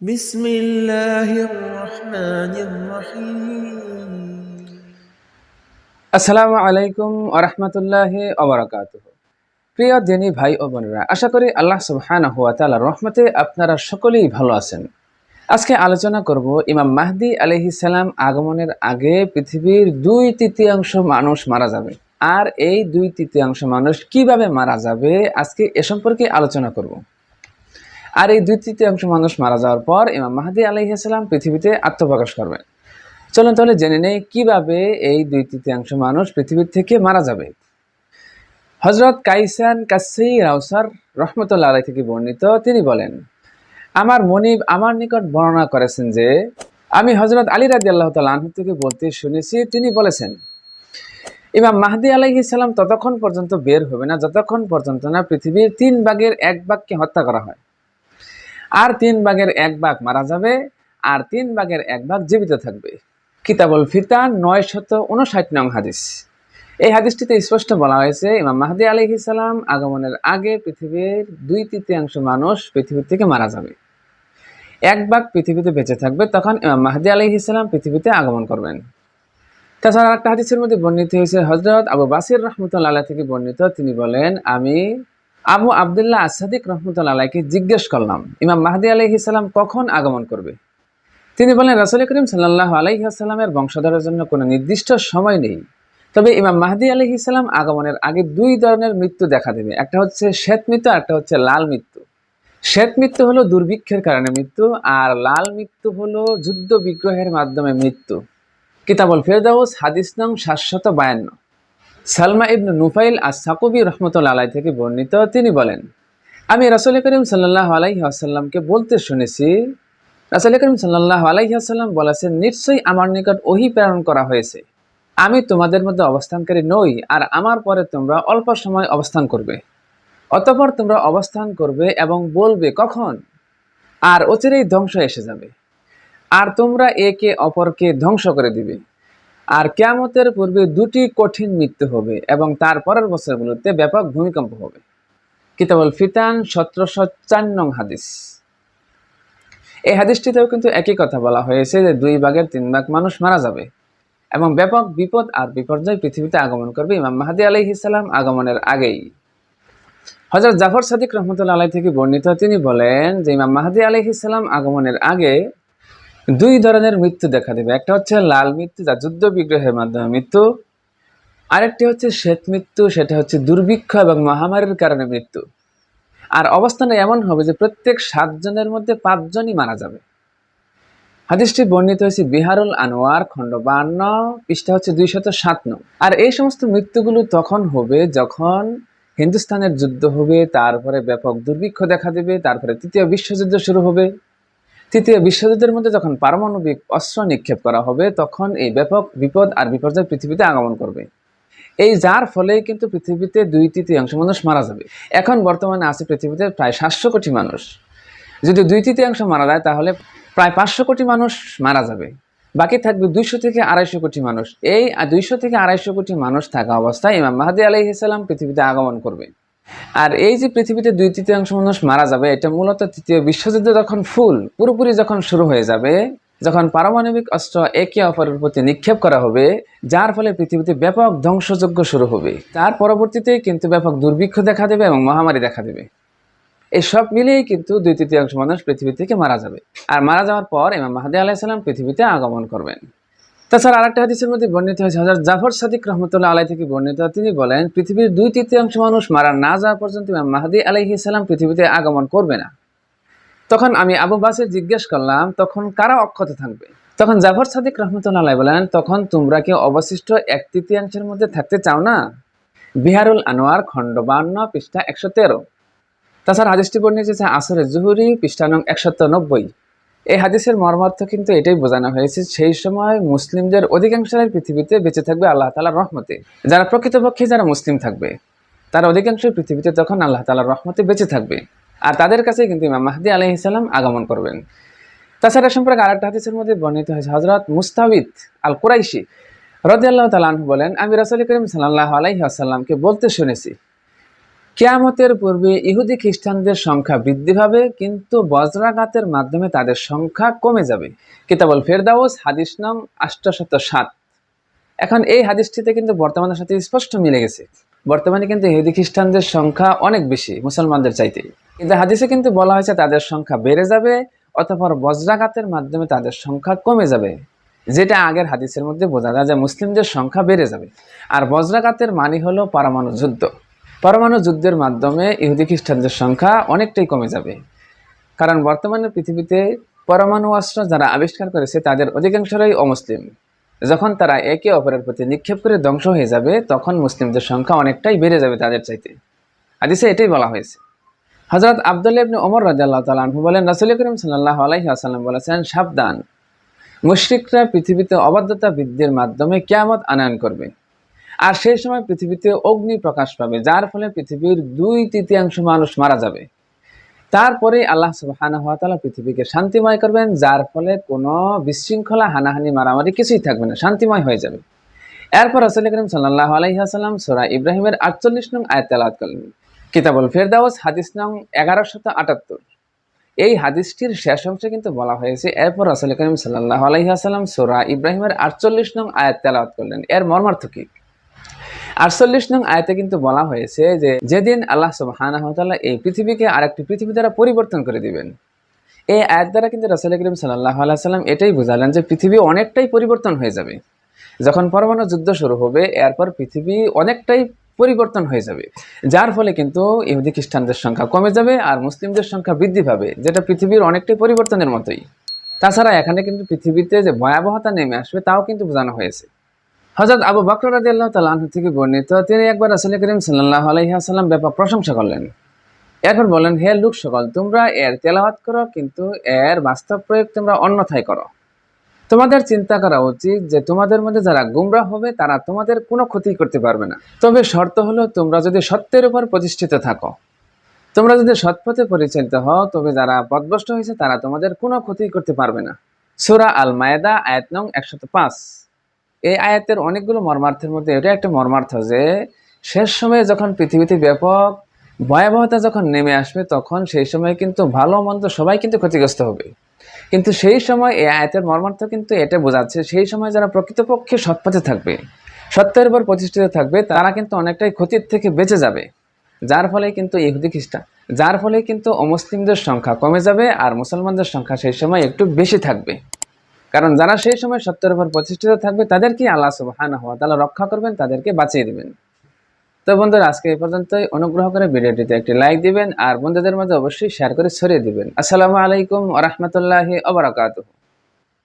بسم الله الرحمن الرحيم আসসালামু আলাইকুম আরহামতুল্লাহ অবরাকাত প্রিয় দিনী ভাই ও বোনেরা আশা করি আল্লাহ সুবহান হুয়া তাআলার রহমতে আপনারা সকলেই ভালো আছেন আজকে আলোচনা করব ইমাম মাহদি আলহি সালাম আগমনের আগে পৃথিবীর দুই তৃতীয়াংশ মানুষ মারা যাবে আর এই দুই তৃতীয়াংশ মানুষ কিভাবে মারা যাবে আজকে এ সম্পর্কে আলোচনা করব আর এই দুই তৃতীয়াংশ মানুষ মারা যাওয়ার পর ইমাম মাহাদি আলহিসাল্লাম পৃথিবীতে আত্মপ্রকাশ করবেন চলুন তাহলে জেনে নেই কীভাবে এই দুই তৃতীয়াংশ মানুষ পৃথিবীর থেকে মারা যাবে। হজরত কাইসান কাসি রাউসার রহমতুল্লাহ আলাই থেকে বর্ণিত, তিনি বলেন, আমার মনিব আমার নিকট বর্ণনা করেছেন যে, আমি হজরত আলী রাজি আল্লাহ তালু থেকে বলতে শুনেছি, তিনি বলেছেন, ইমাম মাহদি আলাইহি সালাম ততক্ষণ পর্যন্ত বের হবে না, যতক্ষণ পর্যন্ত না পৃথিবীর তিন ভাগের এক ভাগকে হত্যা করা হয়। আর তিন ভাগের এক ভাগ মারা যাবে, আর তিন ভাগের এক ভাগ জীবিত থাকবে। কিতাবুল ফিতান নয় শত উনষাট নং হাদিস। এই হাদিসটিতে স্পষ্ট বলা হয়েছে, ইমাম মাহদি আলহি সালাম আগমনের আগে পৃথিবীর দুই তৃতীয়াংশ মানুষ পৃথিবী থেকে মারা যাবে। এক ভাগ পৃথিবীতে বেঁচে থাকবে, তখন ইমাম মাহদি আলহি সালাম পৃথিবীতে আগমন করবেন। তাছাড়া একটা হাদিসের মধ্যে বর্ণিত হয়েছে হজরত আবু বাসির রহমতুল্লাহ থেকে বর্ণিত, তিনি বলেন, আমি আবু আবদুল্লাহ আসাদিক রহমতুল্লাহ আলাইকে জিজ্ঞেস করলাম, ইমাম মাহদি আলহি সাল্লাম কখন আগমন করবে? তিনি বলেন রাসুল করিম সাল্লাহ আলাইসাল্লামের বংশধরের জন্য কোনো নির্দিষ্ট সময় নেই। তবে ইমাম মাহদি আলহি সাল্লাম আগমনের আগে দুই ধরনের মৃত্যু দেখা দেবে। একটা হচ্ছে শ্বেত মৃত্যু একটা হচ্ছে লাল মৃত্যু। শ্বেত মৃত্যু হলো দুর্ভিক্ষের কারণে মৃত্যু, আর লাল মৃত্যু হলো যুদ্ধ বিগ্রহের মাধ্যমে মৃত্যু। কিতাবল ফেরদাউস, হাদিস নং সাতশত বায়ান্ন। সালমা ইবনু নুফাইল আর সাকুবি রহমতুল্লা আলাই থেকে বর্ণিত, তিনি বলেন, আমি রাসুল করিম সাল্লাহ আলাইহি আসাল্লামকে বলতে শুনেছি, রাসুল করিম সাল্লাহ আলাইহি আসাল্লাম বলেছেন, নিশ্চয়ই আমার নিকট ওহি প্রেরণ করা হয়েছে। আমি তোমাদের মধ্যে অবস্থানকারী নই, আর আমার পরে তোমরা অল্প সময় অবস্থান করবে। অতপর তোমরা অবস্থান করবে এবং বলবে, কখন? আর অচিরেই ধ্বংস এসে যাবে। আর তোমরা একে অপরকে ধ্বংস করে দিবে। আর কেয়ামতের পূর্বে দুটি কঠিন মৃত্যু হবে এবং তার পরের বছরগুলোতে ব্যাপক ভূমিকম্প হবে। কিতাবল ফিতান সতেরোশো চার নং হাদিস। এই হাদিসটিতেও কিন্তু একই কথা বলা হয়েছে যে দুই ভাগের তিন ভাগ মানুষ মারা যাবে এবং ব্যাপক বিপদ আর বিপর্যয় পৃথিবীতে আগমন করবে ইমাম মাহাদি আলাইহিসাল্লাম আগমনের আগেই। হজরত জাফর সাদিক রহমতুল্লা আলাই থেকে বর্ণিত তিনি বলেন যে ইমাম মাহাদি আলাইহিসাল্লাম আগমনের আগে দুই ধরনের মৃত্যু দেখা দেবে। একটা হচ্ছে লাল মৃত্যু, যা যুদ্ধ বিগ্রহের মাধ্যমে মৃত্যু। আরেকটি হচ্ছে শ্বেত মৃত্যু, সেটা হচ্ছে দুর্ভিক্ষ এবং মহামারীর কারণে মৃত্যু। আর অবস্থানে এমন হবে যে প্রত্যেক সাতজনের মধ্যে পাঁচজনই মারা যাবে। হাদিসটি বর্ণিত হয়েছে বিহারুল আনোয়ার, খণ্ড বান্ন পৃষ্ঠা হচ্ছে দুইশত সাত নং। আর এই সমস্ত মৃত্যুগুলো তখন হবে যখন হিন্দুস্তানের যুদ্ধ হবে, তারপরে ব্যাপক দুর্ভিক্ষ দেখা দেবে, তারপরে তৃতীয় বিশ্বযুদ্ধ শুরু হবে। তৃতীয়, বিশ্বযুদ্ধের মধ্যে যখন পারমাণবিক অস্ত্র নিক্ষেপ করা হবে, তখন এই ব্যাপক বিপদ আর বিপর্যয় পৃথিবীতে আগমন করবে। এই যার ফলে কিন্তু পৃথিবীতে দুই তৃতীয়াংশ মানুষ মারা যাবে। এখন বর্তমানে আছে পৃথিবীতে প্রায় সাতশো কোটি মানুষ। যদি দুই তৃতীয়াংশ মারা যায়, তাহলে প্রায় পাঁচশো কোটি মানুষ মারা যাবে। বাকি থাকবে দুইশো থেকে আড়াইশো কোটি মানুষ। এই দুইশো থেকে আড়াইশো কোটি মানুষ থাকা অবস্থায় ইমাম মাহাদি আলাইহিসাল্লাম পৃথিবীতে আগমন করবে। আর এই যে পৃথিবীতে দুই তৃতীয়াংশ মানুষ মারা যাবে, এটা মূলত তৃতীয় বিশ্বযুদ্ধ যখন ফুল, পুরোপুরি যখন শুরু হয়ে যাবে, যখন পারমাণবিক অস্ত্র একে অপরের প্রতি নিক্ষেপ করা হবে, যার ফলে পৃথিবীতে ব্যাপক ধ্বংসযজ্ঞ শুরু হবে। তার পরবর্তীতে কিন্তু ব্যাপক দুর্ভিক্ষ দেখা দেবে এবং মহামারী দেখা দেবে। এই সব মিলিয়েই কিন্তু দুই তৃতীয়াংশ মানুষ পৃথিবী থেকে মারা যাবে। আর মারা যাওয়ার পর ইমাম মাহাদি আলাইসাল্লাম পৃথিবীতে আগমন করবেন। তাছাড়া আরেকটা হাদিসের মধ্যে বর্ণিত হয়েছে হাজার জাফর সাদিক রহমতুল্লাহ আলাই থেকে বর্ণিত, তিনি বলেন, পৃথিবীর দুই তৃতীয়াংশ মানুষ মারা না যাওয়া পর্যন্ত ইমাম মাহাদি আলাইহি সাল্লাম পৃথিবীতে আগমন করবে না। তখন আমি আবু বাসের জিজ্ঞেস করলাম, তখন কারা অক্ষত থাকবে? তখন জাফর সাদিক রহমতুল্লাহ আলাই বলেন, তখন তোমরা কি অবশিষ্ট এক তৃতীয়াংশের মধ্যে থাকতে চাও না? বিহারুল আনোয়ার, খণ্ড বান্ন, পৃষ্ঠা একশো তেরো। তাছাড়া হাদিসটি বর্ণিত হয়েছে, আসরের জুহুরি, পৃষ্ঠা নং একশত নব্বই। এই হাদিসের মর্মার্থ কিন্তু এটাই বোঝানো হয়েছে, সেই সময় মুসলিমদের অধিকাংশের পৃথিবীতে বেঁচে থাকবে আল্লাহ তালার রহমতে। যারা প্রকৃতপক্ষে যারা মুসলিম থাকবে, তারা অধিকাংশ পৃথিবীতে তখন আল্লাহ তালার রহমতে বেঁচে থাকবে। আর তাদের কাছে কিন্তু ইমাম মাহদি আলহিসাল্লাম আগমন করবেন। তাছাড়া সম্পর্কে আরেকটা হাদিসের মধ্যে বর্ণিত হয়েছে হজরত মুস্তাবিদ আল কুরাইশি রদি আল্লাহ তালাহ বলেন, আমি রাসুল করিম সাল্লাহ আলাইহি আসাল্লামকে বলতে শুনেছি কেয়ামতের পূর্বে ইহুদি খ্রিস্টানদের সংখ্যা বৃদ্ধি পাবে, কিন্তু বজ্রাঘাতের মাধ্যমে তাদের সংখ্যা কমে যাবে। কিতাবল ফেরদাউস, হাদিস নং আষ্টশত সাত। এখন এই হাদিসটিতে কিন্তু বর্তমানের সাথে স্পষ্ট মিলে গেছে। বর্তমানে কিন্তু ইহুদি খ্রিস্টানদের সংখ্যা অনেক বেশি, মুসলমানদের চাইতে। কিন্তু হাদিসে কিন্তু বলা হয়েছে তাদের সংখ্যা বেড়ে যাবে অথবা বজ্রাঘাতের মাধ্যমে তাদের সংখ্যা কমে যাবে। যেটা আগের হাদিসের মধ্যে বোঝা যায় যে মুসলিমদের সংখ্যা বেড়ে যাবে। আর বজ্রাঘাতের মানে হলো পারমাণু যুদ্ধ। পরমাণু যুদ্ধের মাধ্যমে ইহুদি খ্রিস্টানদের সংখ্যা অনেকটাই কমে যাবে। কারণ বর্তমানে পৃথিবীতে পরমাণু অস্ত্র যারা আবিষ্কার করেছে তাদের অধিকাংশরাই অমুসলিম। যখন তারা একে অপরের প্রতি নিক্ষেপ করে ধ্বংস হয়ে যাবে, তখন মুসলিমদের সংখ্যা অনেকটাই বেড়ে যাবে তাদের চাইতে। হাদিসে এটাই বলা হয়েছে। হজরত আবদুল্লাহ ইবনে ওমর রাজিয়াল্লাহ তাআলা আনহু বলেন, রাসূল করিম সাল্লাহ আলাইহি ওয়াসাল্লাম বলেছেন, সাবধান। মুশরিকরা পৃথিবীতে অবাধ্যতা বৃদ্ধির মাধ্যমে কিয়ামত আনয়ন করবে। আর সেই সময় পৃথিবীতে অগ্নি প্রকাশ পাবে, যার ফলে পৃথিবীর দুই তৃতীয়াংশ মানুষ মারা যাবে। তারপরে আল্লাহ সুবহানাহু ওয়া তাআলা পৃথিবীকে শান্তিময় করবেন, যার ফলে কোনো বিশৃঙ্খলা, হানাহানি, মারামারি কিছুই থাকবে না, শান্তিময় হয়ে যাবে। এরপর রাসূল করিম সাল্লাল্লাহু আলাইহি ওয়াসাল্লাম সূরা ইব্রাহিমের 48 নং আয়াত তেলাওয়াত করলেন। কিতাবুল ফেরদাউস, হাদিস নং 1178 এই হাদিসটির শেষ অংশে কিন্তু বলা হয়েছে, এরপর রাসূল করিম সাল্লাল্লাহু আলাইহি ওয়াসাল্লাম সূরা ইব্রাহিমের 48 নং আয়াত তেলাওয়াত করলেন। এর মর্মার্থ কি? আটচল্লিশ নং আয়তে কিন্তু বলা হয়েছে যে, যেদিন আল্লাহ সুবহানাহু ওয়া তাআলা এই পৃথিবীকে আরেকটি পৃথিবী দ্বারা পরিবর্তন করে দিবেন। এই আয়াত দ্বারা কিন্তু রাসূল করিম সাল্লাহ আলাইহি সাল্লাম এটাই বুঝালেন যে, পৃথিবী অনেকটাই পরিবর্তন হয়ে যাবে। যখন পরমাণু যুদ্ধ শুরু হবে, এরপর পৃথিবী অনেকটাই পরিবর্তন হয়ে যাবে। যার ফলে কিন্তু ইহুদি খ্রিস্টানদের সংখ্যা কমে যাবে আর মুসলিমদের সংখ্যা বৃদ্ধি পাবে, যেটা পৃথিবীর অনেকটাই পরিবর্তনের মতোই। তাছাড়া এখানে কিন্তু পৃথিবীতে যে ভয়াবহতা নেমে আসবে, তাও কিন্তু বোঝানো হয়েছে। হজরত আবু বকর রাদিয়াল্লাহু তাআলা আনহু থেকে বর্ণিত, তিনি একবার রাসূল করিম সাল্লাল্লাহু আলাইহি ওয়াসাল্লাম ব্যাপক প্রশংসা করলেন। এরপর বলেন, হে লোক সকল, তোমরা এর তেলাওয়াত করো, কিন্তু এর বাস্তব প্রয়োগ তোমরা অন্যথায় করো। তোমাদের চিন্তা করা উচিত যে তোমাদের মধ্যে যারা গুমরা হবে, তারা তোমাদের কোনো ক্ষতি করতে পারবে না। তবে শর্ত হলো, তোমরা যদি সত্যের উপর প্রতিষ্ঠিত থাকো। তোমরা যদি সৎপথে পরিচালিত হও, তবে যারা পদভ্রষ্ট হয়েছে, তারা তোমাদের কোনো ক্ষতি করতে পারবে না। সূরা আল মায়েদা আয়াত নং একশত পাঁচ। এই আয়াতের অনেকগুলো মর্মার্থের মধ্যে এটা একটা মর্মার্থ যে, শেষ সময়ে যখন পৃথিবীতে ব্যাপক ভয়াবহতা যখন নেমে আসবে, তখন সেই সময় কিন্তু ভালো মন্দ সবাই কিন্তু ক্ষতিগ্রস্ত হবে। কিন্তু সেই সময় এই আয়াতের মর্মার্থ কিন্তু এটা বোঝাচ্ছে, সেই সময় যারা প্রকৃতপক্ষে সৎপথে থাকবে, সত্যের উপর প্রতিষ্ঠিত থাকবে, তারা কিন্তু অনেকটাই ক্ষতির থেকে বেঁচে যাবে। যার ফলে কিন্তু ইহুদি খ্রিস্টান, যার ফলে কিন্তু অমুসলিমদের সংখ্যা কমে যাবে আর মুসলমানদের সংখ্যা সেই সময় একটু বেশি থাকবে। কারণ যারা সেই সময় সত্যের উপর প্রতিষ্ঠিত থাকবে তাদেরকে আল্লাহ সুবাহান হওয়া তাহলে রক্ষা করবেন, তাদেরকে বাঁচিয়ে দেবেন। তো বন্ধুরা, আজকে এই পর্যন্তই। অনুগ্রহ করে ভিডিওটিতে একটি লাইক দিবেন আর বন্ধুদের মধ্যে অবশ্যই শেয়ার করে ছড়িয়ে দিবেন। আসসালামু আলাইকুম আ রাহমাতুল্লাহি ওয়া বারাকাতুহু।